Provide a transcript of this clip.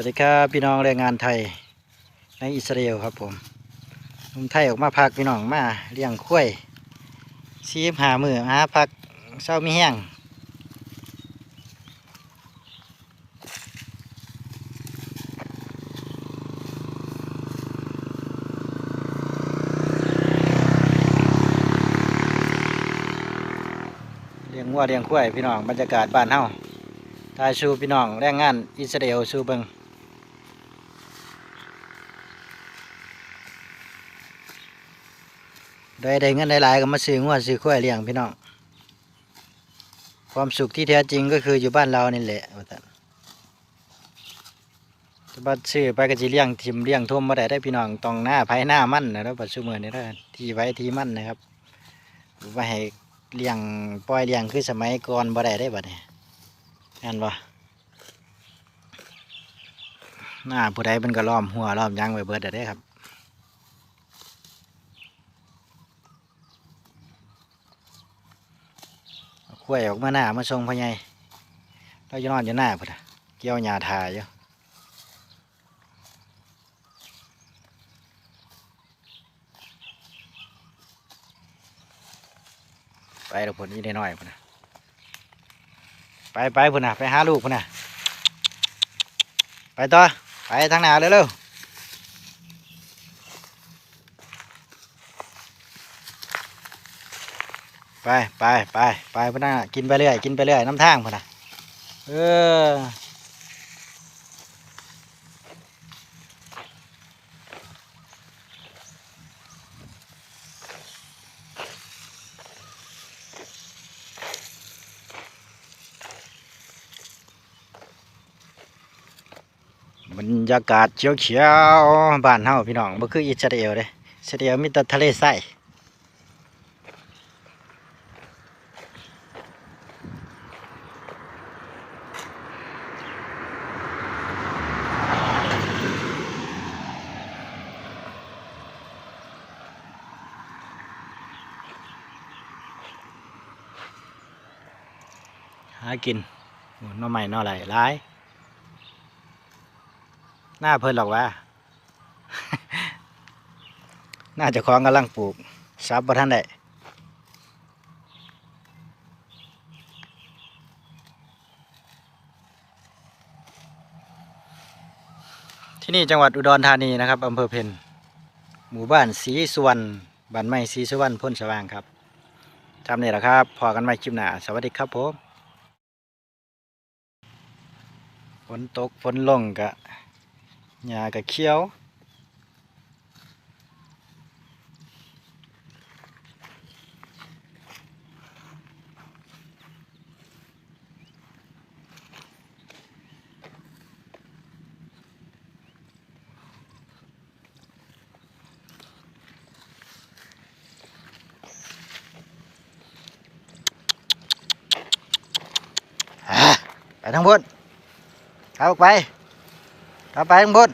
วัสดีครับพี่น้องแรงงานไทยในอิสราเอลครับผมนุ่มไทยออกมาพักพี่น้องมาเลี้ยงข้วยซีบหามือหาพักเศร้ามีแห้งเลี้ยงวัวเลี้ยงข้วยพี่น้องบรรยากาศบ้านเฮาทายชูพี่น้องแรงงานอิสราเอลชูเบิง ได้ได้เงินหลายๆก็มาซื้องัวซื้อข้วยเลี้ยงพี่น้องความสุขที่แท้จริงก็คืออยู่บ้านเรานี่แหละว่าซั่จะบัดซื้อไปก็สิเลี้ยงทิมเลี้ยงทุ่มบ่ได้ได้พี่น้องตองหน้าไผหน้ามันนะแล้วปัจจุบันนี้เด้ที่ไว้ที่มั่นนะครับไว้ให้เลี้ยงปล่อยเลี้ยงคือสมัยก่อนบ่ได้ได้บัดนี้นั่นบ่หน้าผู้ใดมันก็ล้อมหัวล้อมยังไว้เบิดได้ครับ กล้วยออกมาหน้ามาส่งพ่อใหญ่เราจะนอนอยู่หน้าพุ่นน่ะเกี่ยวหญ้าทาอยู่ไปแล้วพุ่นนี่ได้น้อยพุ่นะไปไปพุ่นน่ะไปหาลูกพุ่นน่ะไปต่อไปทางหน้าเร็วๆ ไปไปไปไปพนน่ะกินไปเรื่อยกินไปเรื่อยน้ำทางพนน่ะเออบรรยากาศเขียวๆบ้านเฮาพี่น้องบ่คืออิสราเอลเด้อิสราเอลมีแต่ทะเลทราย หากินโอ้หน่อไม้หน่อไหลหลายหน้าเพิ่นหรอกว่าน่าจะคล้องกำลังปลูกซับบ่ทันได้ที่นี่จังหวัดอุดรธานีนะครับอำเภอเพนหมู่บ้านศรีสุวรรณบ้านไม้ศรีสุวรรณพ้นสว่างครับจำนี่แหละครับ พอกันใหม่คลิปหน้า สวัสดีครับผม ฝนตกฝนลงกะหญ้าก็เขียวอะไปทางบน เข้าไปเข้าไปข้างบน